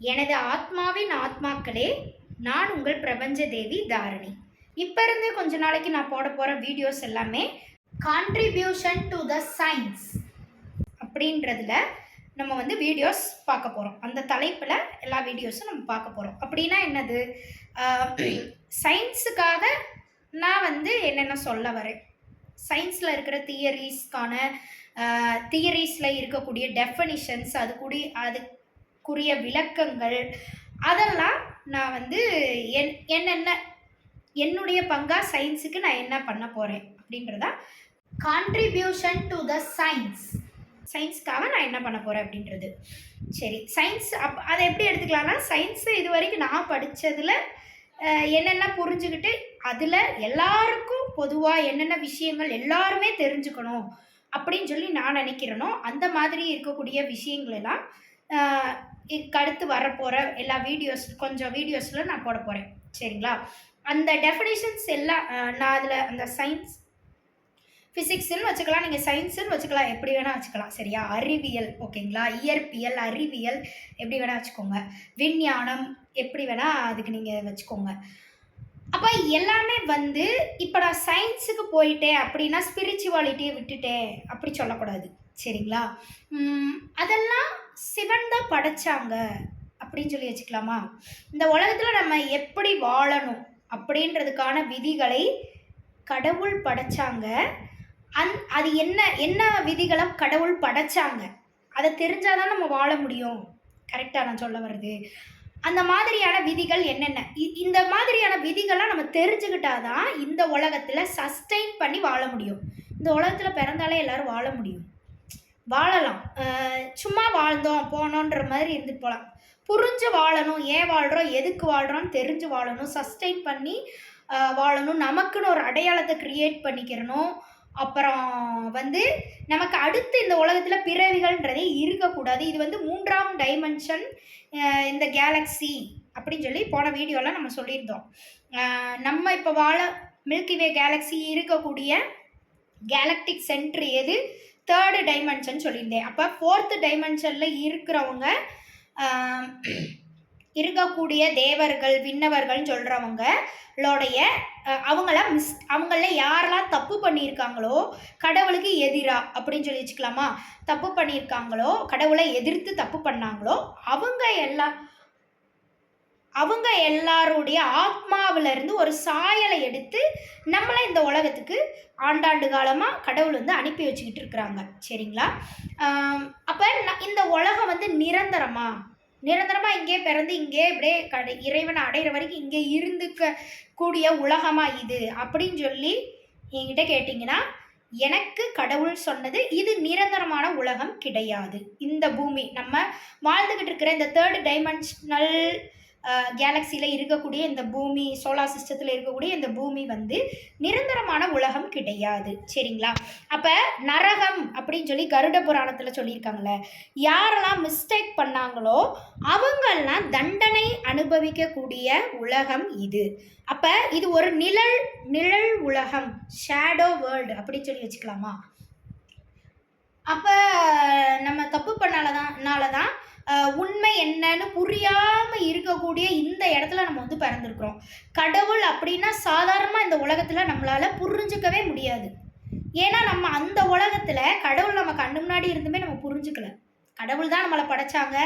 எனது ஆத்மாவின் ஆத்மாக்களே நான் உங்கள் பிரபஞ்ச தேவி தாரணி. இப்போ இருந்து கொஞ்ச நாளைக்கு நான் போட போகிற வீடியோஸ் எல்லாமே கான்ட்ரிபியூஷன் டு த சயின்ஸ் அப்படின்றதுல நம்ம வந்து வீடியோஸ் பார்க்க போகிறோம் அந்த தலைப்பில் எல்லா வீடியோஸும் நம்ம பார்க்க போகிறோம் அப்படின்னா என்னது? சயின்ஸுக்காக நான் வந்து என்னென்ன சொல்ல வரேன்? சயின்ஸில் இருக்கிற தியரிஸ்க்கான தியரிஸில் இருக்கக்கூடிய டெஃபனிஷன்ஸ் அது கூடி அது அதற்குரிய விளக்கங்கள். அதெல்லாம் நான் வந்து என் என்னென்ன என்னுடைய பங்கா சயின்ஸுக்கு நான் என்ன பண்ண போகிறேன் அப்படின்றதா கான்ட்ரிபியூஷன் டு த சயின்ஸ் சயின்ஸ்க்காக நான் என்ன பண்ண போகிறேன் அப்படின்றது. சரி சயின்ஸ் அப் அதை எப்படி எடுத்துக்கலாம்னா சயின்ஸு இது வரைக்கும் நான் படித்ததில் என்னென்ன புரிஞ்சுக்கிட்டு அதில் எல்லாருக்கும் பொதுவாக என்னென்ன விஷயங்கள் எல்லாருமே தெரிஞ்சுக்கணும் அப்படின்னு சொல்லி நான் நினைக்கிறேனோ அந்த மாதிரி இருக்கக்கூடிய விஷயங்கள் எல்லாம் அடுத்து வரப்போகிற எல்லா வீடியோஸ் கொஞ்சம் வீடியோஸில் நான் போட போகிறேன் சரிங்களா? அந்த டெஃபினேஷன்ஸ் எல்லாம் நான் அதில் அந்த சயின்ஸ் ஃபிசிக்ஸ்னு வச்சுக்கலாம். நீங்கள் சயின்ஸுன்னு வச்சுக்கலாம். எப்படி வேணால் வச்சுக்கலாம். சரியா? அறிவியல் ஓகேங்களா? இயற்பியல் அறிவியல் எப்படி வேணால் வச்சுக்கோங்க. விஞ்ஞானம் எப்படி வேணால் அதுக்கு நீங்கள் வச்சுக்கோங்க. அப்போ எல்லாமே வந்து இப்போ நான் சயின்ஸுக்கு போயிட்டேன் அப்படின்னா ஸ்பிரிச்சுவாலிட்டியை விட்டுட்டேன். அப்படி சொல்லக்கூடாது. சரிங்களா? அதெல்லாம் சிவன் தான் படைச்சாங்க அப்படின்னு சொல்லி வச்சுக்கலாமா? இந்த உலகத்தில் நம்ம எப்படி வாழணும் அப்படின்றதுக்கான விதிகளை கடவுள் படைச்சாங்க. அந் அது என்ன என்ன விதிகளை கடவுள் படைச்சாங்க? அதை தெரிஞ்சாதான் நம்ம வாழ முடியும். கரெக்டாக நான் சொல்ல வருது அந்த மாதிரியான விதிகள் என்னென்ன? இ- இந்த மாதிரியான விதிகள்லாம் நம்ம தெரிஞ்சுக்கிட்டாதான் இந்த உலகத்தில் சஸ்டெயின் பண்ணி வாழ முடியும். இந்த உலகத்தில் பிறந்தாலே எல்லோரும் வாழ முடியும். வாழலாம். சும்மா வாழ்ந்தோம் போனோன்ற மாதிரி இருந்துட்டு போகலாம் புரிஞ்சு வாழணும் ஏன் வாழ்கிறோம் எதுக்கு வாழ்கிறோம்னு தெரிஞ்சு வாழணும் சஸ்டெயின் பண்ணி வாழணும் நமக்குன்னு ஒரு அடையாளத்தை க்ரியேட் பண்ணிக்கிறணும். அப்புறம் வந்து நமக்கு அடுத்து இந்த உலகத்தில் பிறவிகள்ன்றதே இருக்கக்கூடாது. இது வந்து மூன்றாம் டைமென்ஷன் இந்த கேலக்ஸி அப்படின்னு சொல்லி போன வீடியோவில் நம்ம சொல்லியிருந்தோம். நம்ம இப்போ வாழ மில்கிவே கேலக்ஸி இருக்கக்கூடிய கேலக்டிக் சென்ட்ரு எது? தேர்டு டைமென்ஷன் சொல்லியிருந்தேன். அப்போ ஃபோர்த்து டைமென்ஷனில் இருக்கிறவங்க இருக்கக்கூடிய தேவர்கள் விண்ணவர்கள்னு சொல்கிறவங்களோடைய அவங்களாம் மிஸ் அவங்கள யாரெல்லாம் தப்பு பண்ணியிருக்காங்களோ கடவுளுக்கு எதிரா அப்படின்னு சொல்லி வச்சுக்கலாமா? தப்பு பண்ணியிருக்காங்களோ கடவுளை எதிர்த்து தப்பு பண்ணாங்களோ அவங்க எல்லா அவங்க எல்லாருடைய ஆத்மாவுலேருந்து ஒரு சாயலை எடுத்து நம்மளை இந்த உலகத்துக்கு ஆண்டாண்டு காலமாக கடவுள் வந்து அனுப்பி வச்சுக்கிட்டு இருக்கிறாங்க. சரிங்களா? அப்போ இந்த உலகம் வந்து நிரந்தரமாக நிரந்தரமாக இங்கே பிறந்து இங்கே இப்படியே கடை இறைவனை அடைகிற வரைக்கும் இங்கே இருந்துக்க கூடிய உலகமாக இது? அப்படின்னு சொல்லி என்கிட்ட கேட்டிங்கன்னா எனக்கு கடவுள் சொன்னது இது நிரந்தரமான உலகம் கிடையாது. இந்த பூமி நம்ம வாழ்ந்துக்கிட்டு இருக்கிற இந்த தேர்ட் டைமென்ஷனல் கேலக்சியில் இருக்கக்கூடிய இந்த பூமி சோலார் சிஸ்டத்தில் இருக்கக்கூடிய இந்த பூமி வந்து நிரந்தரமான உலகம் கிடையாது. சரிங்களா? அப்போ நரகம் அப்படின்னு சொல்லி கருட புராணத்தில் சொல்லியிருக்காங்களே யாரெல்லாம் மிஸ்டேக் பண்ணாங்களோ அவங்கெல்லாம் தண்டனை அனுபவிக்கக்கூடிய உலகம் இது. அப்போ இது ஒரு நிழல் நிழல் உலகம் ஷேடோ வேர்ல்டு அப்படின்னு சொல்லி வச்சுக்கலாமா? அப்போ நம்ம தப்பு பண்ணால தான் தான் உண்மை என்னன்னு புரியாமல் இருக்கக்கூடிய இந்த இடத்துல நம்ம வந்து பிறந்திருக்கிறோம். கடவுள் அப்படின்னா சாதாரணமாக இந்த உலகத்தில் நம்மளால் புரிஞ்சுக்கவே முடியாது. ஏன்னா நம்ம அந்த உலகத்தில் கடவுள் நம்ம கண்ணு முன்னாடி இருந்துமே நம்ம புரிஞ்சுக்கல. கடவுள் தான் நம்மளை படைச்சாங்க.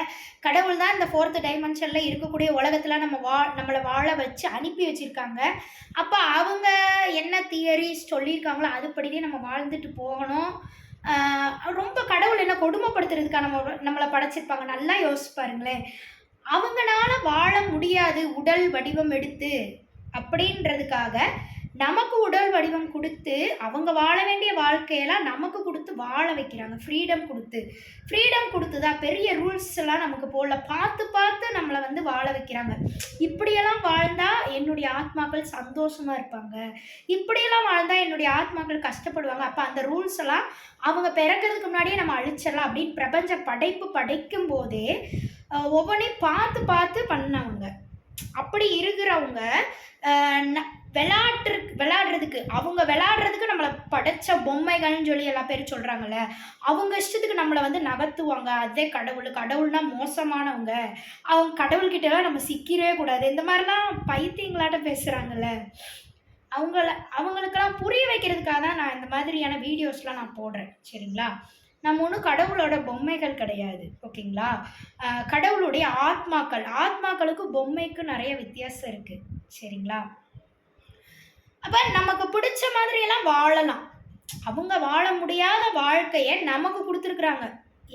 கடவுள் தான் இந்த ஃபோர்த்து டைமென்ஷனில் இருக்கக்கூடிய உலகத்தில் நம்ம வா நம்மளை வாழ வச்சு அனுப்பி வச்சுருக்காங்க. அப்போ அவங்க என்ன தியரிஸ் சொல்லியிருக்காங்களோ அதுபடியே நம்ம வாழ்ந்துட்டு போகணும். ரொம்ப கடவுள் என்ன கொடுமைப்படுத்துறதுக்காக நம்ம நம்மளை படைச்சிருப்பாங்க. நல்லா யோசிச்சு பாருங்களேன். வாழ முடியாது உடல் வடிவம் எடுத்து அப்படின்றதுக்காக நமக்கு உடல் வடிவம் கொடுத்து அவங்க வாழ வேண்டிய வாழ்க்கையெல்லாம் நமக்கு கொடுத்து வாழ வைக்கிறாங்க. ஃப்ரீடம் கொடுத்து. ஃப்ரீடம் கொடுத்து தான் பெரிய ரூல்ஸ் எல்லாம் நமக்கு போடல. பார்த்து பார்த்து நம்மளை வந்து வாழ வைக்கிறாங்க. இப்படியெல்லாம் வாழ்ந்தா என்னுடைய ஆத்மாக்கள் சந்தோஷமா இருப்பாங்க. இப்படியெல்லாம் வாழ்ந்தா என்னுடைய ஆத்மாக்கள் கஷ்டப்படுவாங்க. அப்போ அந்த ரூல்ஸ் எல்லாம் அவங்க பிறக்கிறதுக்கு முன்னாடியே நம்ம அழிச்சிடலாம் அப்படின்னு பிரபஞ்ச படைப்பு படைக்கும் போதே ஒவ்வொன்றையும் பார்த்து பார்த்து பண்ணவங்க. அப்படி இருக்கிறவங்க அஹ், விளாடுறதுக்கு அவங்க விளாடுறதுக்கு நம்மளை படைச்ச பொம்மைகள்னு சொல்லி எல்லா பேரும் சொல்கிறாங்கல்ல அவங்க இஷ்டத்துக்கு நம்மளை வந்து நகர்த்துவாங்க. அதே கடவுள் கடவுள்னா மோசமானவங்க. அவங்க கடவுள்கிட்டலாம் நம்ம சிக்கிறவே கூடாது. இந்த மாதிரிலாம் பைத்தியங்களாட்ட பேசுகிறாங்கல்ல அவங்கள அவங்களுக்கெல்லாம் புரிய வைக்கிறதுக்காக தான் நான் இந்த மாதிரியான வீடியோஸ்லாம் நான் போடுறேன். சரிங்களா? நம்ம ஒன்றும் கடவுளோட பொம்மைகள் கிடையாது. ஓகேங்களா? கடவுளுடைய ஆத்மாக்கள் ஆத்மாக்களுக்கு பொம்மைக்கும் நிறைய வித்தியாசம் இருக்குது சரிங்களா? அப்போ நமக்கு பிடிச்ச மாதிரியெல்லாம் வாழலாம். அவங்க வாழ முடியாத வாழ்க்கையை நமக்கு கொடுத்துருக்குறாங்க.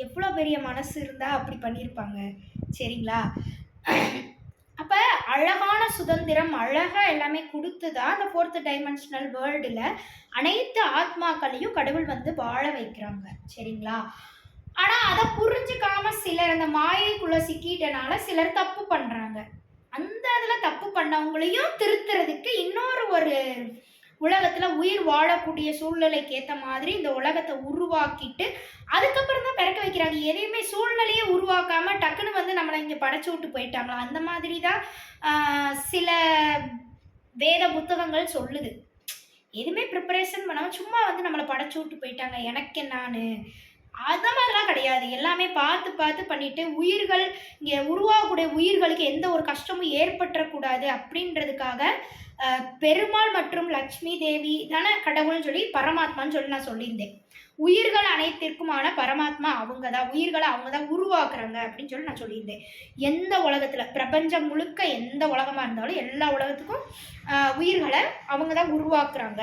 எவ்வளோ பெரிய மனசு இருந்தால் அப்படி பண்ணியிருப்பாங்க சரிங்களா? அப்போ அழகான சுதந்திரம் அழகாக எல்லாமே கொடுத்து தான் அந்த ஃபோர்த்து டைமென்ஷனல் வேர்ல்டில் அனைத்து ஆத்மாக்களையும் கடவுள் வந்து வாழ வைக்கிறாங்க. சரிங்களா? ஆனால் அதை புரிஞ்சுக்காம சிலர் அந்த மாயைக்குள்ளே சிக்கிட்டனால சிலர் தப்பு பண்ணுறாங்க தான் தப்பு பண்ணவங்களையும் திருத்துறதுக்கு இன்னொரு ஒரு உலகத்தில் உயிர் வாழக்கூடிய சூழ்நிலைக்கு ஏற்ற மாதிரி இந்த உலகத்தை உருவாக்கிட்டு அதுக்கப்புறம் தான் பிறக்க வைக்கிறாங்க. எதையுமே சூழ்நிலையே உருவாக்காம டக்குன்னு வந்து நம்மளை இங்கே படைச்சு விட்டு போயிட்டாங்களா? அந்த மாதிரி தான் சில வேத புத்தகங்கள் சொல்லுது. எதுவுமே ப்ரிப்பரேஷன் பண்ணாமல் சும்மா வந்து நம்மளை படைச்சு விட்டு போயிட்டாங்க. எனக்கு என்னான்னு அந்த மாதிரிலாம் கிடையாது. எல்லாமே பார்த்து பார்த்து பண்ணிட்டு உயிர்கள் இங்கே உருவாகக்கூடிய உயிர்களுக்கு எந்த ஒரு கஷ்டமும் ஏற்பட்டுறக்கூடாது அப்படின்றதுக்காக பெருமாள் மற்றும் லக்ஷ்மி தேவி தானே கடவுள்னு சொல்லி பரமாத்மான்னு சொல்லி நான் சொல்லியிருந்தேன். உயிர்கள் அனைத்திற்குமான பரமாத்மா அவங்க தான் உயிர்களை அவங்க தான் உருவாக்குறாங்க அப்படின்னு சொல்லி நான் சொல்லியிருந்தேன். எந்த உலகத்தில் பிரபஞ்சம் முழுக்க எந்த உலகமாக இருந்தாலும் எல்லா உலகத்துக்கும் உயிர்களை அவங்க தான் உருவாக்குறாங்க.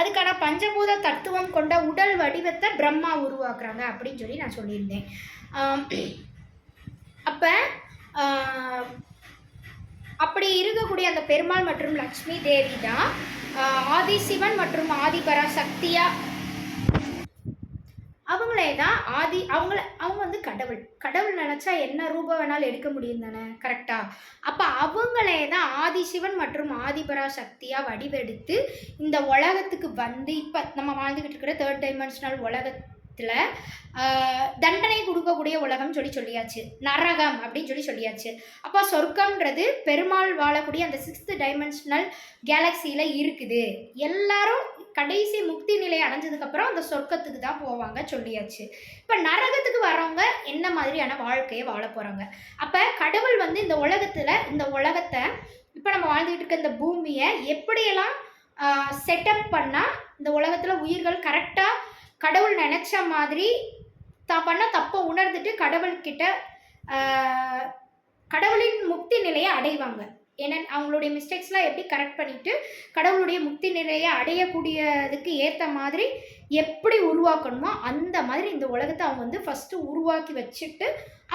அதுக்கான பஞ்சபூத தத்துவம் கொண்ட உடல் வடிவத்தை பிரம்மா உருவாக்குறாங்க அப்படின்னு சொல்லி நான் சொல்லியிருந்தேன். அப்போ அப்படி இருக்கக்கூடிய அந்த பெருமாள் மற்றும் லக்ஷ்மி தேவி தான் ஆதிசிவன் மற்றும் ஆதிபராசக்தியா அவங்களே தான் ஆதி அவங்கள அவங்க வந்து கடவுள். கடவுள் நினச்சா என்ன ரூபம் வேணாலும் எடுக்க முடியும் தானே கரெக்டாக அப்போ அவங்களே தான் ஆதிசிவன் மற்றும் ஆதிபரா சக்தியாக வடிவெடுத்து இந்த உலகத்துக்கு வந்து இப்போ நம்ம வாழ்ந்துக்கிட்டு இருக்கிற தேர்ட் டைமென்ஷனல் உலகத்தில் தண்டனை கொடுக்கக்கூடிய உலகம் சொல்லி சொல்லியாச்சு. நரகம் அப்படின்னு சொல்லி சொல்லியாச்சு. அப்போ சொர்க்கம்ன்றது பெருமாள் வாழக்கூடிய அந்த சிக்ஸ்த் டைமென்ஷனல் கேலக்சியில் இருக்குது. எல்லாரும் கடைசி முக்தி நிலை அடைஞ்சதுக்கப்புறம் அந்த சொர்க்கத்துக்கு தான் போவாங்க சொல்லியாச்சு. இப்போ நரகத்துக்கு வரவங்க என்ன மாதிரியான வாழ்க்கையை வாழ போகிறாங்க அப்போ கடவுள் வந்து இந்த உலகத்தில் இந்த உலகத்தை இப்போ நம்ம வாழ்ந்துகிட்டு இருக்க இந்த பூமியை எப்படியெல்லாம் செட்டப் பண்ணால் இந்த உலகத்தில் உயிர்கள் கரெக்டாக கடவுள் நினச்ச மாதிரி தான் பண்ண தப்பை உணர்ந்துட்டு கடவுள்கிட்ட கடவுளின் முக்தி நிலையை அடைவாங்க. ஏன்னா அவங்களுடைய மிஸ்டேக்ஸ்லாம் எப்படி கரெக்ட் பண்ணிவிட்டு கடவுளுடைய முக்தி நிலையை அடையக்கூடியதுக்கு ஏற்ற மாதிரி எப்படி உருவாக்கணுமோ அந்த மாதிரி இந்த உலகத்தை அவங்க வந்து ஃபஸ்ட்டு உருவாக்கி வச்சுட்டு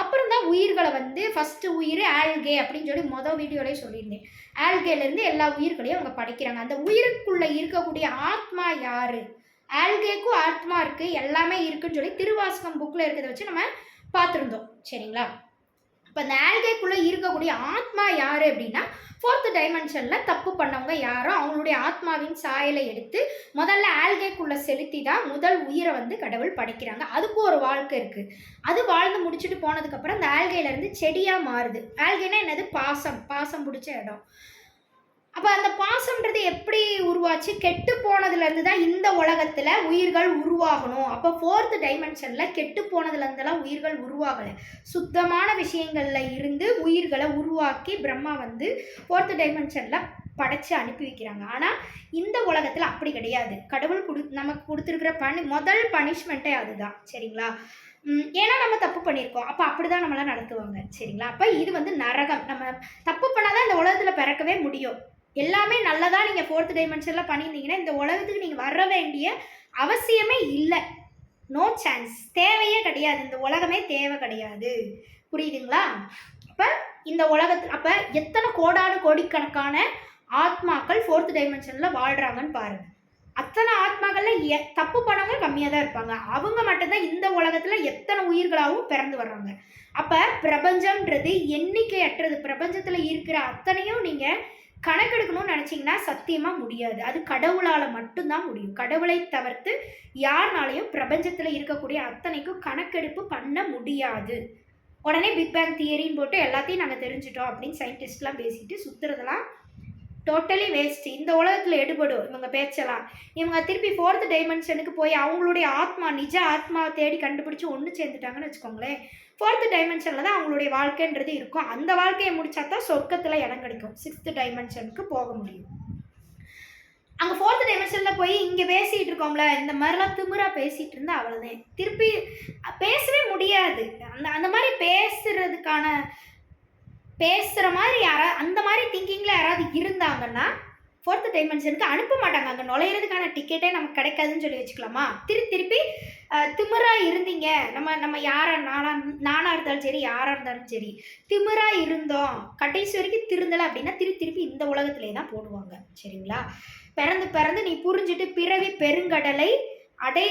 அப்புறம் தான் உயிர்களை வந்து ஃபஸ்ட்டு உயிர் ஆல்கே அப்படின்னு சொல்லி மொதல் வீடியோலேயே சொல்லியிருந்தேன். ஆல்கேலேருந்து எல்லா உயிர்களையும் அவங்க படைக்கிறாங்க. அந்த உயிருக்குள்ளே இருக்கக்கூடிய ஆத்மா யார்? ஆல்கேக்கும் ஆத்மா இருக்குது எல்லாமே இருக்குன்னு சொல்லி திருவாசகம் புக்கில் இருக்கிறத வச்சு நம்ம பார்த்துருந்தோம். சரிங்களா? இப்போ அந்த ஆல்கேக்குள்ளே இருக்கக்கூடிய ஆத்மா யார் அப்படின்னா ஃபோர்த் டைமென்ஷனில் தப்பு பண்ணவங்க யாரோ அவங்களுடைய ஆத்மாவின் சாயலை எடுத்து முதல்ல ஆல்கேக்குள்ளே செலுத்தி தான் முதல் உயிரை வந்து கடவுள் படைக்கிறாங்க. அதுக்கு ஒரு வாழ்க்கை இருக்குது அது வாழ்ந்து முடிச்சுட்டு போனதுக்கப்புறம் அந்த ஆல்கையிலேருந்து செடியாக மாறுது. ஆல்கைனா என்னது? பாசம். பாசம் பிடிச்ச இடம். அப்போ அந்த பாசம்ன்றது எப்படி உருவாச்சு? கெட்டு போனதுலேருந்து தான் இந்த உலகத்தில் உயிர்கள் உருவாகணும். அப்போ ஃபோர்த்து டைமென்ஷனில் கெட்டு போனதுலேருந்துலாம் உயிர்கள் உருவாகலை. சுத்தமான விஷயங்களில் இருந்து உயிர்களை உருவாக்கி பிரம்மா வந்து ஃபோர்த்து டைமென்ஷனில் படைச்சு அனுப்பி வைக்கிறாங்க. ஆனால் இந்த உலகத்தில் அப்படி கிடையாது. கடவுள் கொடு நமக்கு கொடுத்துருக்குற பனி முதல் பனிஷ்மெண்ட்டே அதுதான். சரிங்களா? ஏன்னா நம்ம தப்பு பண்ணியிருக்கோம். அப்போ அப்படி தான் நம்மளாம் நடத்துவாங்க. சரிங்களா? அப்போ இது வந்து நரகம். நம்ம தப்பு பண்ணால் தான் இந்த உலகத்தில் பிறக்கவே முடியும். எல்லாமே நல்லதாக நீங்கள் ஃபோர்த் டைமென்ஷனில் பண்ணியிருந்தீங்கன்னா இந்த உலகத்துக்கு நீங்கள் வர வேண்டிய அவசியமே இல்லை. நோ சான்ஸ் தேவையே கிடையாது. இந்த உலகமே தேவை கிடையாது. புரியுதுங்களா? அப்போ இந்த உலகத்தில் அப்போ எத்தனை கோடானு கோடிக்கணக்கான ஆத்மாக்கள் ஃபோர்த் டைமென்ஷனில் வாழ்கிறாங்கன்னு பாருங்கள் அத்தனை ஆத்மாக்களில் எ தப்பு பண்ணவங்க கம்மியாக தான் இருப்பாங்க. அவங்க மட்டும்தான் இந்த உலகத்தில் எத்தனை உயிர்களாகவும் பிறந்து வர்றாங்க. அப்போ பிரபஞ்சம்ன்றது எண்ணிக்கையற்றது. பிரபஞ்சத்தில் இருக்கிற அத்தனையும் நீங்கள் கணக்கெடுக்கணும்னு நினச்சிங்கன்னா சத்தியமாக முடியாது. அது கடவுளால் மட்டும்தான் முடியும். கடவுளை தவிர்த்து யாருனாலையும் பிரபஞ்சத்தில் இருக்கக்கூடிய அத்தனைக்கும் கணக்கெடுப்பு பண்ண முடியாது. உடனே பிக் பேங் தியரின்னு போட்டு எல்லாத்தையும் நாங்கள் தெரிஞ்சிட்டோம் அப்படின்னு சயின்டிஸ்ட்லாம் பேசிட்டு சுற்றுறதெல்லாம் டோட்டலி வேஸ்ட் இந்த உலகத்தில் எடுபடும் இவங்க பேச்செல்லாம். இவங்க திருப்பி ஃபோர்த் டைமென்ஷனுக்கு போய் அவங்களுடைய ஆத்மா நிஜ ஆத்மாவை தேடி கண்டுபிடிச்சி ஒன்று சேர்ந்துட்டாங்கன்னு வச்சுக்கோங்களேன். ஃபோர்த்து டைமென்ஷனில் தான் அவங்களுடைய வாழ்க்கைன்றது இருக்கும். அந்த வாழ்க்கையை முடிச்சா தான் சொர்க்கத்தில் இடம் கிடைக்கும். சிக்ஸ்த் டைமென்ஷனுக்கு போக முடியும். அங்கே ஃபோர்த் டைமென்ஷனில் போய் இங்கே பேசிகிட்டு இருக்கோம்ல இந்த மாதிரிலாம் திமிரா பேசிகிட்டு இருந்தா அவ்வளோதான் திருப்பி பேசவே முடியாது. அந்த அந்த மாதிரி பேசுறதுக்கான பேசுகிற மாதிரி யாரா அந்த மாதிரி திங்கிங்கில் யாராவது இருந்தாங்கன்னா ஃபோர்த் டைமென்ஷனுக்கு அனுப்ப மாட்டாங்க. அங்கே நுழையிறதுக்கான டிக்கெட்டே நமக்கு கிடைக்காதுன்னு சொல்லி வச்சுக்கலாமா? திருப்பி திருப்பி திமிராக இருந்தீங்க. நம்ம நம்ம யாராக நானா நானாக இருந்தாலும் சரி யாராக இருந்தாலும் சரி திமிராக இருந்தோம். கடைசி வரைக்கும் திருந்தலை அப்படின்னா திருப்பி திருப்பி இந்த உலகத்திலே தான் போடுவாங்க. சரிங்களா? பிறந்து பிறந்து நீ புரிஞ்சுட்டு பிறவி பெருங்கடலை அடை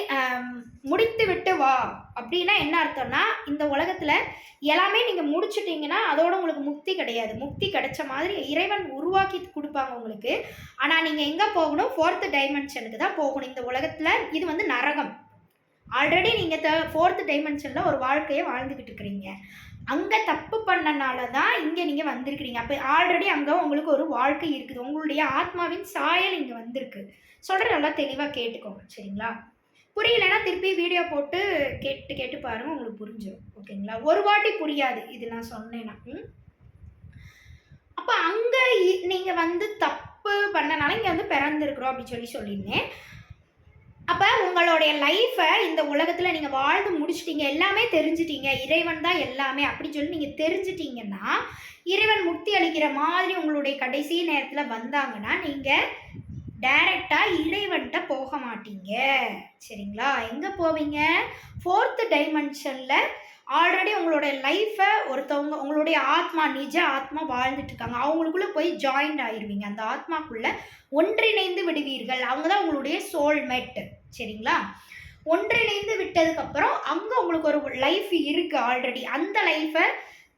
முடித்து விட்டு வா. அப்படின்னா என்ன அர்த்தம்னா இந்த உலகத்தில் எல்லாமே நீங்கள் முடிச்சிட்டீங்கன்னா அதோட உங்களுக்கு முக்தி கிடையாது. முக்தி கிடைச்ச மாதிரி இறைவன் உருவாக்கி கொடுப்பாங்க உங்களுக்கு. ஆனால் நீங்கள் எங்கே போகணும்? ஃபோர்த்து டைமென்ஷனுக்கு தான் போகணும். இந்த உலகத்தில் இது வந்து நரகம். ஆல்ரெடி நீங்கள் த ஃபோர்த்து டைமென்ஷனில் ஒரு வாழ்க்கையை வாழ்ந்துக்கிட்டு இருக்கிறீங்க. அங்கே தப்பு பண்ணனால தான் இங்கே நீங்கள் வந்திருக்கிறீங்க. அப்போ ஆல்ரெடி அங்கே உங்களுக்கு ஒரு வாழ்க்கை இருக்குது. உங்களுடைய ஆத்மாவின் சாயல் இங்கே வந்திருக்கு. சொல்கிற நல்லா தெளிவாக கேட்டுக்கோங்க. சரிங்களா? புரியலைன்னா திருப்பி வீடியோ போட்டு கேட்டு கேட்டு பாருங்க உங்களுக்கு புரிஞ்சிடும் ஓகேங்களா ஒரு வாட்டி புரியாது. இது நான் சொன்னேன்னா அப்போ அங்கே நீங்கள் வந்து தப்பு பண்ணனால இங்கே வந்து பிறந்திருக்கிறோம் அப்படின்னு சொல்லி சொல்லியிருந்தேன். அப்போ உங்களுடைய லைஃப்பை இந்த உலகத்தில் நீங்கள் வாழ்ந்து முடிச்சிட்டீங்க. எல்லாமே தெரிஞ்சிட்டீங்க. இறைவன் தான் எல்லாமே அப்படின்னு சொல்லி நீங்கள் தெரிஞ்சிட்டீங்கன்னா இறைவன் முக்தி அளிக்கிற மாதிரி உங்களுடைய கடைசி நேரத்தில் வந்தாங்கன்னா நீங்கள் டைரெக்டாக இறைவன்கிட்ட போக மாட்டீங்க. சரிங்களா? எங்கே போவீங்க? ஃபோர்த்து டைமென்ஷனில் ஆல்ரெடி உங்களுடைய லைஃப்பை ஒருத்தவங்க உங்களுடைய ஆத்மா நிஜ ஆத்மா வாழ்ந்துட்டு இருக்காங்க. போய் ஜாயின்ட் ஆயிடுவீங்க அந்த ஆத்மாக்குள்ளே ஒன்றிணைந்து விடுவீர்கள். அவங்க தான் உங்களுடைய சோல்மேட்டு சரிங்களா? ஒன்றிணைந்து விட்டதுக்கப்புறம் அங்கே உங்களுக்கு ஒரு லைஃப் இருக்குது ஆல்ரெடி அந்த லைஃப்பை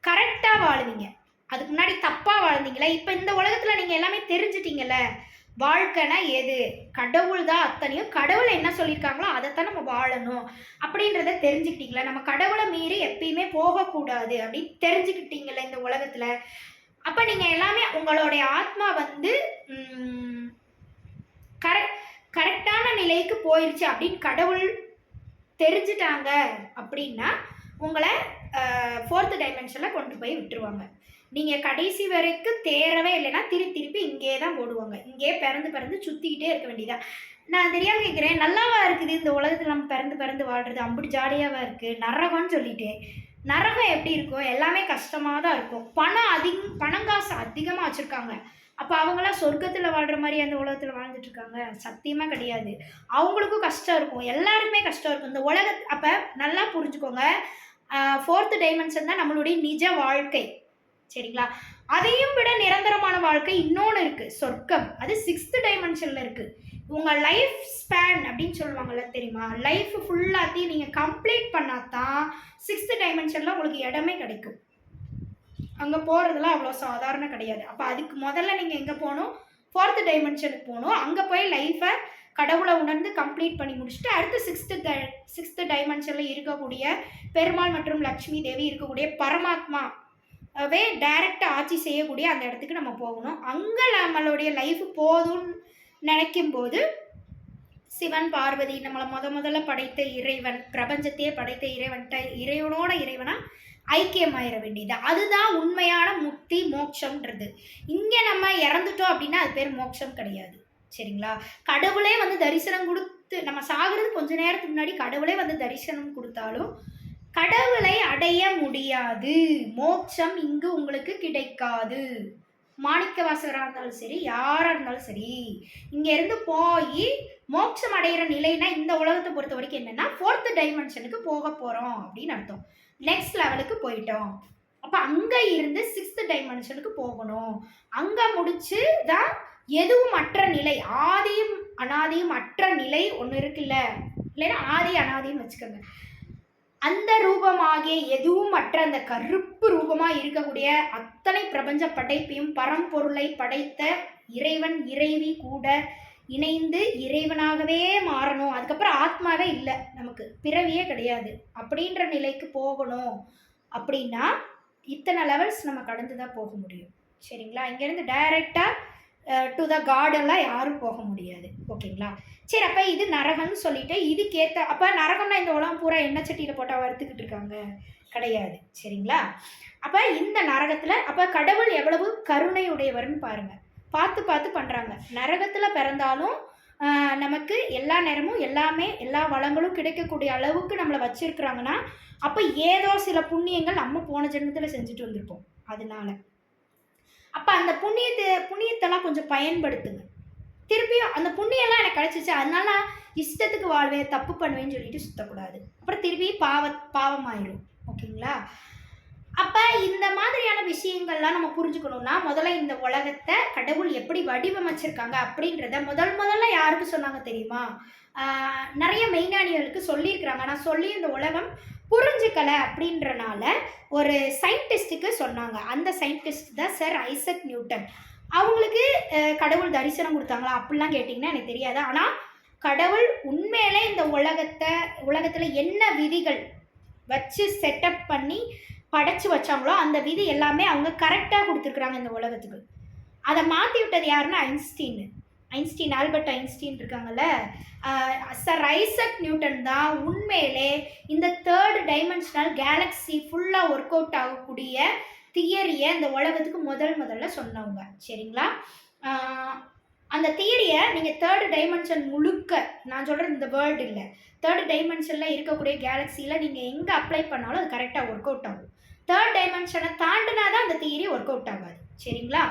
கரெக்டாக வாழுவீங்க. அதுக்கு முன்னாடி தப்பாக வாழ்ந்தீங்களே இப்போ இந்த உலகத்தில் நீங்கள் எல்லாமே தெரிஞ்சிட்டீங்கல்ல. வாழ்க்கைனா எது? கடவுள் தான் அத்தனையும். கடவுளை என்ன சொல்லியிருக்காங்களோ அதைத்தான் நம்ம வாழணும். அப்படின்றத தெரிஞ்சுக்கிட்டீங்களா? நம்ம கடவுளை மீறி எப்பயுமே போகக்கூடாது அப்படின்னு தெரிஞ்சுக்கிட்டீங்களா இந்த உலகத்தில். அப்போ நீங்கள் எல்லாமே உங்களுடைய ஆத்மா வந்து கரெக்ட் கரெக்டான நிலைக்கு போயிடுச்சு அப்படின்னு கடவுள் தெரிஞ்சிட்டாங்க அப்படின்னா உங்களை ஃபோர்த்து டைமென்ஷனில் கொண்டு போய் விட்டுருவாங்க. நீங்கள் கடைசி வரைக்கும் தேரவே இல்லைன்னா திருப்பி திருப்பி இங்கே தான் போடுவாங்க. இங்கே பிறந்து பிறந்து சுற்றிக்கிட்டே இருக்க வேண்டியதா. நான் தெரியாம கேட்குறேன் நல்லாவா இருக்குது இந்த உலகத்தில் நம்ம பிறந்து பிறந்து வாழ்கிறது அப்படி ஜாலியாவா இருக்குது நரகம்னு சொல்லிட்டு நரகம் எப்படி இருக்கும் எல்லாமே கஷ்டமாக தான் இருக்கும். பணம் அதிகம் பணங்காசு அதிகமாக வச்சுருக்காங்க. அப்போ அவங்களாம் சொர்க்கத்தில் வாழ்கிற மாதிரி அந்த உலகத்தில் வாழ்ந்துட்டு இருக்காங்க. சத்தியமாக கிடையாது. அவங்களுக்கும் கஷ்டம் இருக்கும். எல்லாருக்குமே கஷ்டம் இருக்கும். இந்த உலக அப்போ நல்லா புரிஞ்சுக்கோங்க. ஃபோர்த்து டைமென்ஷன் தான் நம்மளுடைய நிஜ வாழ்க்கை. சரிங்களா? அதையும் விட நிரந்தரமான வாழ்க்கை இன்னொன்று இருக்குது சொர்க்கம். அது சிக்ஸ்த் டைமென்ஷனில் இருக்குது உங்கள் லைஃப் ஸ்பேன் அப்படின்னு சொல்லுவாங்கல்ல தெரியுமா? லைஃப் ஃபுல்லாத்தையும் நீங்கள் கம்ப்ளீட் பண்ணால் தான் சிக்ஸ்த் டைமென்ஷனில் உங்களுக்கு இடமே கிடைக்கும். அங்கே போகிறதுலாம் அவ்வளோ சாதாரண கிடையாது. அப்போ அதுக்கு முதல்ல நீங்கள் எங்கே போகணும்? ஃபோர்த்து டைமென்ஷனுக்கு போகணும். அங்கே போய் லைஃப்பை கடவுளை உணர்ந்து கம்ப்ளீட் பண்ணி முடிச்சுட்டு அடுத்து சிக்ஸ்த்து சிக்ஸ்த்து டைமென்ஷனில் இருக்கக்கூடிய பெருமாள் மற்றும் லக்ஷ்மி தேவி இருக்கக்கூடிய பரமாத்மா வே டைரக்டாக ஆட்சி செய்யக்கூடிய அந்த இடத்துக்கு நம்ம போகணும். அங்கே நம்மளுடைய லைஃப் போதும்னு நினைக்கும் போது சிவன் பார்வதி நம்மளை முத முதல்ல படைத்த இறைவன் பிரபஞ்சத்தையே படைத்த இறைவன்கிட்ட இறைவனோட இறைவனாக ஐக்கியமாயிட வேண்டியது. அதுதான் உண்மையான முக்தி மோட்சம்ன்றது. இங்கே நம்ம இறந்துட்டோம் அப்படின்னா அது பேர் மோட்சம் கிடையாது. சரிங்களா? கடவுளே வந்து தரிசனம் கொடுத்து நம்ம சாகிறது கொஞ்ச நேரத்துக்கு முன்னாடி கடவுளே வந்து தரிசனம் கொடுத்தாலும் கடவுளை அடைய முடியாது. மோட்சம் இங்கு உங்களுக்கு கிடைக்காது. மாணிக்க வாசகராக இருந்தாலும் சரி யாராக இருந்தாலும் சரி இங்கேருந்து போய் மோட்சம் அடைகிற நிலைனா இந்த உலகத்தை பொறுத்த வரைக்கும் என்னென்னா ஃபோர்த்து டைமென்ஷனுக்கு போக போகிறோம் அப்படின்னு அர்த்தம். நெக்ஸ்ட் லெவலுக்கு போயிட்டோம். அப்போ அங்கே இருந்து சிக்ஸ்த்து டைமென்ஷனுக்கு போகணும். அங்கே முடிச்சு தான் எதுவும் அற்ற நிலை ஆதியும் அனாதியும் அற்ற நிலை ஒன்று இருக்குல்ல. இல்லைன்னா ஆதி அனாதின்னு வச்சுக்கோங்க. அந்த ரூபமாகிய எதுவும் மற்ற அந்த கருப்பு ரூபமாக இருக்கக்கூடிய அத்தனை பிரபஞ்ச படைப்பையும் பரம்பொருளை படைத்த இறைவன் இறைவி கூட இணைந்து இறைவனாகவே மாறணும். அதுக்கப்புறம் ஆத்மாவே இல்லை. நமக்கு பிறவியே கிடையாது. அப்படின்ற நிலைக்கு போகணும் அப்படின்னா இத்தனை லெவல்ஸ் நம்ம கடந்து தான் போக முடியும். சரிங்களா? இங்கேருந்து டைரெக்டாக டு த காடெல்லாம் யாரும் போக முடியாது. ஓகேங்களா? சரி அப்போ இது நரகம்னு சொல்லிட்டு இதுக்கேற்ற அப்போ நரகம்னா இந்த உலகம் பூரா எண்ணெய் சட்டியில் போட்டால் வறுத்துக்கிட்டு இருக்காங்க. கிடையாது. சரிங்களா? அப்போ இந்த நரகத்தில் அப்போ கடவுள் எவ்வளவு கருணை உடையவர்னு பாருங்கள் பார்த்து பார்த்து பண்ணுறாங்க நரகத்தில் பிறந்தாலும் நமக்கு எல்லா நேரமும் எல்லாமே எல்லா வளங்களும் கிடைக்கக்கூடிய அளவுக்கு நம்மளை வச்சுருக்குறாங்கன்னா அப்போ ஏதோ சில புண்ணியங்கள் நம்ம போன ஜென்மத்தில் செஞ்சுட்டு வந்திருப்போம். அதனால. அப்போ அந்த புண்ணியத்தை புண்ணியத்தெல்லாம் கொஞ்சம் பயன்படுத்துங்க. திருப்பியும் அந்த புண்ணியெல்லாம் எனக்கு கிடச்சிச்சு அதனால நான் இஷ்டத்துக்கு வாழ்வேன் தப்பு பண்ணுவேன்னு சொல்லிட்டு சுத்தக்கூடாது. அப்புறம் திருப்பி பாவ பாவமாயிரும். ஓகேங்களா? அப்போ இந்த மாதிரியான விஷயங்கள்லாம் நம்ம புரிஞ்சுக்கணும்னா முதல்ல இந்த உலகத்தை கடவுள் எப்படி வடிவமைச்சிருக்காங்க அப்படின்றத முதல் முதல்ல யாருக்கு சொன்னாங்க தெரியுமா? நிறைய மெய்ஞானிகளுக்கு சொல்லியிருக்கிறாங்க. ஆனால் சொல்லி இந்த உலகம் புரிஞ்சுக்கலை அப்படின்றனால ஒரு சயின்டிஸ்ட்டுக்கு சொன்னாங்க. அந்த சயின்டிஸ்ட் தான் சார் ஐசக் நியூட்டன். அவங்களுக்கு கடவுள் தரிசனம் கொடுத்தாங்களா அப்படிலாம் கேட்டிங்கன்னா எனக்கு தெரியாது. ஆனால் கடவுள் உண்மையிலே இந்த உலகத்தை உலகத்தில் என்ன விதிகள் வச்சு செட்டப் பண்ணி படைச்சி வச்சாங்களோ அந்த விதி எல்லாமே அவங்க கரெக்டாக கொடுத்துருக்குறாங்க இந்த உலகத்துக்கு. அதை மாற்றி விட்டது யாருன்னா ஐன்ஸ்டீன். ஐன்ஸ்டீன் ஆல்பர்ட் ஐன்ஸ்டீன் இருக்காங்கல்ல சார் ஐசக் நியூட்டன் தான் உண்மையிலே இந்த தேர்ட் டைமென்ஷனல் கேலக்ஸி ஃபுல்லாக ஒர்க் அவுட் ஆகக்கூடிய தியரியை இந்த உலகத்துக்கு முதல் முதல்ல சொன்னவங்க. சரிங்களா? அந்த தியரியை நீங்கள் தேர்டு டைமென்ஷன் முழுக்க நான் சொல்கிறது இந்த வேர்ல்டு இல்லை தேர்ட் டைமென்ஷனில் இருக்கக்கூடிய கேலக்ஸியில் நீங்கள் எங்கே அப்ளை பண்ணாலும் அது கரெக்டாக ஒர்க் அவுட் ஆகும். தேர்ட் டைமென்ஷனை தாண்டினா தான் அந்த தியரி ஒர்க் அவுட் ஆகாது. சரிங்களா?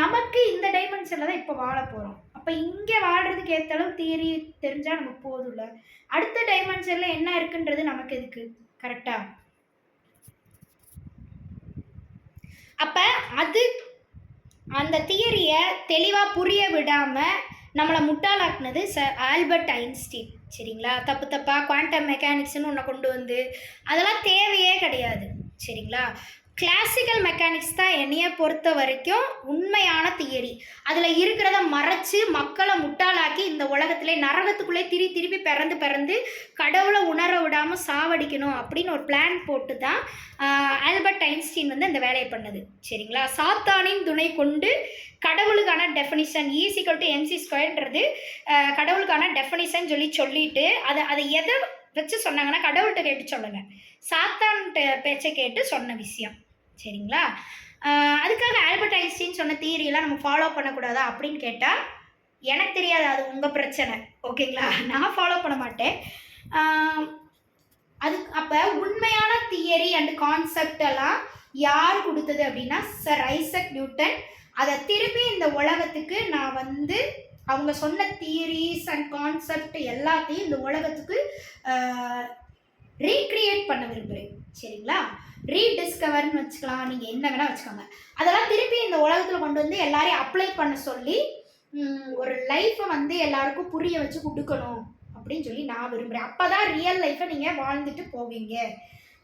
நமக்கு இந்த டைமென்ஷனில் தான் இப்போ வாழ போகிறோம் அப்போ இங்கே வாழ்கிறதுக்கு ஏற்ற அளவு தியரி தெரிஞ்சால் நமக்கு போதும்ல. அடுத்த டைமென்ஷனில் என்ன இருக்குன்றது நமக்கு எதுக்கு? கரெக்டாக அப்போ அது அந்த தியரியை தெளிவாக புரிய விடாமல் நம்மளை முட்டாளாக்குனது ச ஆல்பர்ட் ஐன்ஸ்டீன். சரிங்களா? தப்பு தப்பாக குவாண்டம் மெக்கானிக்ஸ்னு ஒன்றை கொண்டு வந்து அதெல்லாம் தேவையே கிடையாது. சரிங்களா? கிளாசிக்கல் மெக்கானிக்ஸ் தான் என்னைய பொறுத்த வரைக்கும் உண்மையான தியரி அதில் இருக்கிறத மறைச்சு மக்களை முட்டாளாக்கி இந்த உலகத்திலே நரகத்துக்குள்ளே திரி திருப்பி பிறந்து பிறந்து கடவுளை உணர விடாமல் சாவடிக்கணும் அப்படின்னு ஒரு பிளான் போட்டு தான் ஆல்பர்ட் ஐன்ஸ்டீன் வந்து அந்த வேலையை பண்ணது. சரிங்களா? சாத்தானின் துணை கொண்டு கடவுளுக்கான definition E equal to MC ஸ்கொயர்ன்றது கடவுளுக்கான டெஃபினிஷன் சொல்லி சொல்லிட்டு அதை அதை எதை வச்சு சொன்னாங்கன்னா கடவுள்கிட்ட கேட்டு சொல்லுங்க. சாத்தான் பேச்சை கேட்டு சொன்ன விஷயம். சரிங்களா? அதுக்காக ஆல்பர்ட் ஐன்ஸ்டீன் சொன்ன தியரியெல்லாம் நம்ம ஃபாலோ பண்ணக்கூடாதா அப்படின்னு கேட்டால் எனக்கு தெரியாது. அது உங்கள் பிரச்சனை. ஓகேங்களா? நான் ஃபாலோ பண்ண மாட்டேன். அது அப்போ உண்மையான தியரி அண்ட் கான்செப்ட் எல்லாம் யார் கொடுத்தது அப்படின்னா சர் ஐசக் நியூட்டன். அதை திருப்பி இந்த உலகத்துக்கு நான் வந்து அவங்க சொன்ன தியரிஸ் அண்ட் கான்செப்ட் எல்லாத்தையும் இந்த உலகத்துக்கு ரீக்ரியேட் பண்ண விரும்புகிறேன் சரிங்களா? ரீடிஸ்கவர்னு வச்சுக்கலாம். நீங்கள் என்ன வேணால் வச்சுக்கோங்க. அதெல்லாம் திருப்பி இந்த உலகத்தில் கொண்டு வந்து எல்லாரையும் அப்ளை பண்ண சொல்லி ஒரு லைஃப்பை வந்து எல்லாருக்கும் புரிய வச்சு கொடுக்கணும் அப்படின்னு சொல்லி நான் விரும்புகிறேன் அப்போ தான் ரியல் லைஃப்பை நீங்கள் வாழ்ந்துட்டு போவீங்க.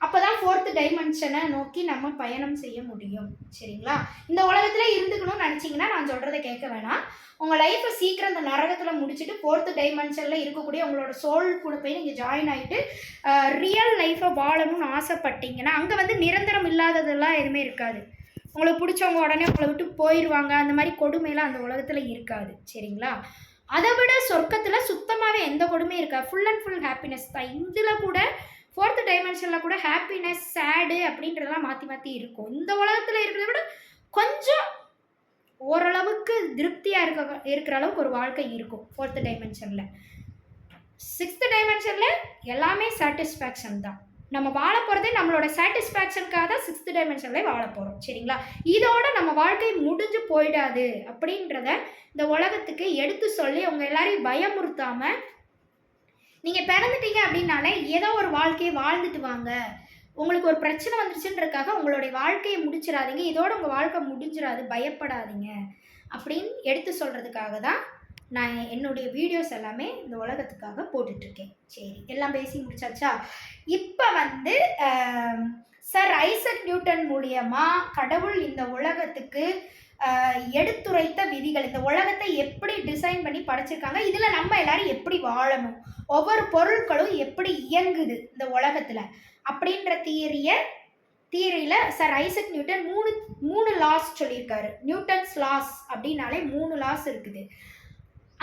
அப்போ தான் ஃபோர்த்து டைமென்ஷனை நோக்கி நம்ம பயணம் செய்ய முடியும். சரிங்களா? இந்த உலகத்தில் இருந்துக்கணும்னு நினச்சிங்கன்னா நான் சொல்கிறத கேட்க வேணாம். உங்கள் லைஃப்பை சீக்கிரம் இந்த நரகத்தில் முடிச்சுட்டு ஃபோர்த்து டைமென்ஷனில் இருக்கக்கூடிய உங்களோட சோல் கூட போய் நீங்கள் ஜாயின் ஆகிட்டு ரியல் லைஃப்பை வாழணும்னு ஆசைப்பட்டீங்கன்னா அங்கே வந்து நிரந்தரம் இல்லாததெல்லாம் எதுவுமே இருக்காது. உங்களுக்கு பிடிச்சவங்க உடனே உங்களை விட்டு போயிடுவாங்க அந்த மாதிரி கொடுமையெல்லாம் அந்த உலகத்தில் இருக்காது. சரிங்களா? அதை விட சொர்க்கத்தில் சுத்தமாகவே எந்த கொடுமையும் இருக்காது. ஃபுல் அண்ட் ஃபுல் ஹாப்பினஸ் தான். இதில் கூட ஃபோர்த்து டைமென்ஷனில் கூட ஹாப்பினஸ் சேடு அப்படின்றதெல்லாம் மாற்றி மாற்றி இருக்கும். இந்த உலகத்தில் இருக்கிறத விட கொஞ்சம் ஓரளவுக்கு திருப்தியாக இருக்க இருக்கிற அளவுக்கு ஒரு வாழ்க்கை இருக்கும் ஃபோர்த்து டைமென்ஷனில். சிக்ஸ்த்து டைமென்ஷனில் எல்லாமே சாட்டிஸ்ஃபேக்ஷன் தான். நம்ம வாழ போகிறதே நம்மளோட சாட்டிஸ்ஃபேக்ஷனுக்காக தான் சிக்ஸ்த் டைமென்ஷன்லேயே வாழ போகிறோம் சரிங்களா? இதோட நம்ம வாழ்க்கை முடிஞ்சு போயிடாது அப்படின்றத இந்த உலகத்துக்கு எடுத்து சொல்லி அவங்க எல்லாரையும் பயமுறுத்தாமல் நீங்கள் பிறந்துட்டீங்க அப்படின்னாலே ஏதோ ஒரு வாழ்க்கையை வாழ்ந்துட்டு வாங்க. உங்களுக்கு ஒரு பிரச்சனை வந்துருச்சுன்றதுக்காக உங்களுடைய வாழ்க்கையை முடிச்சிடாதீங்க. இதோட உங்கள் வாழ்க்கை முடிஞ்சிடாது. பயப்படாதீங்க. அப்படின்னு எடுத்து சொல்கிறதுக்காக தான் நான் என்னுடைய வீடியோஸ் எல்லாமே இந்த உலகத்துக்காக போட்டுட்ருக்கேன். சரி எல்லாம் பேசி முடிச்சாச்சா? இப்போ வந்து சார் ஐசக் நியூட்டன் மூலியமாக கடவுள் இந்த உலகத்துக்கு எடுத்துரைத்த விதிகள். இந்த உலகத்தை எப்படி டிசைன் பண்ணி படைச்சிருக்காங்க இதில் நம்ம எல்லாரும் எப்படி வாழணும் ஒவ்வொரு பொருட்களும் எப்படி இயங்குது இந்த உலகத்தில் அப்படின்ற தியரியை தியரியில் சார் ஐசக் நியூட்டன் மூணு மூணு லாஸ் சொல்லியிருக்காரு. நியூட்டன்ஸ் லாஸ் அப்படின்னாலே மூணு லாஸ் இருக்குது.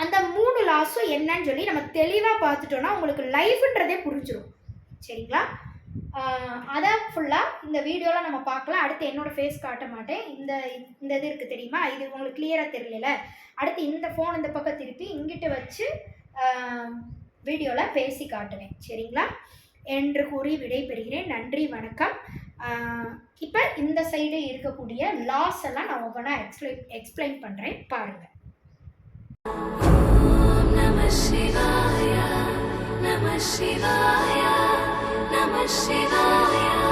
அந்த மூணு லாஸும் என்னன்னு சொல்லி நம்ம தெளிவாக பார்த்துட்டோன்னா உங்களுக்கு லைஃப்ன்றதே புரிஞ்சிடும் சரிங்களா? அதை ஃபுல்லாக இந்த வீடியோவில் நம்ம பார்க்கலாம் அடுத்து என்னோடய ஃபேஸ் காட்ட மாட்டேன். இந்த இந்த இது இருக்குது தெரியுமா? இது உங்களுக்கு கிளியராக தெரியல அடுத்து இந்த ஃபோன் இந்த பக்கம் திருப்பி இங்கிட்ட வச்சு வீடியோவில் பேசி காட்டுவேன். சரிங்களா? என்று கூறி விடைபெறுகிறேன். நன்றி வணக்கம். இப்போ இந்த சைடு இருக்கக்கூடிய லாஸ் எல்லாம் நான் ஒவ்வொன்றா எக்ஸ்பிளைன் எக்ஸ்பிளைன் பண்ணுறேன் பாருங்கள் நம Shivaya, நம சிவாயா. Shiva,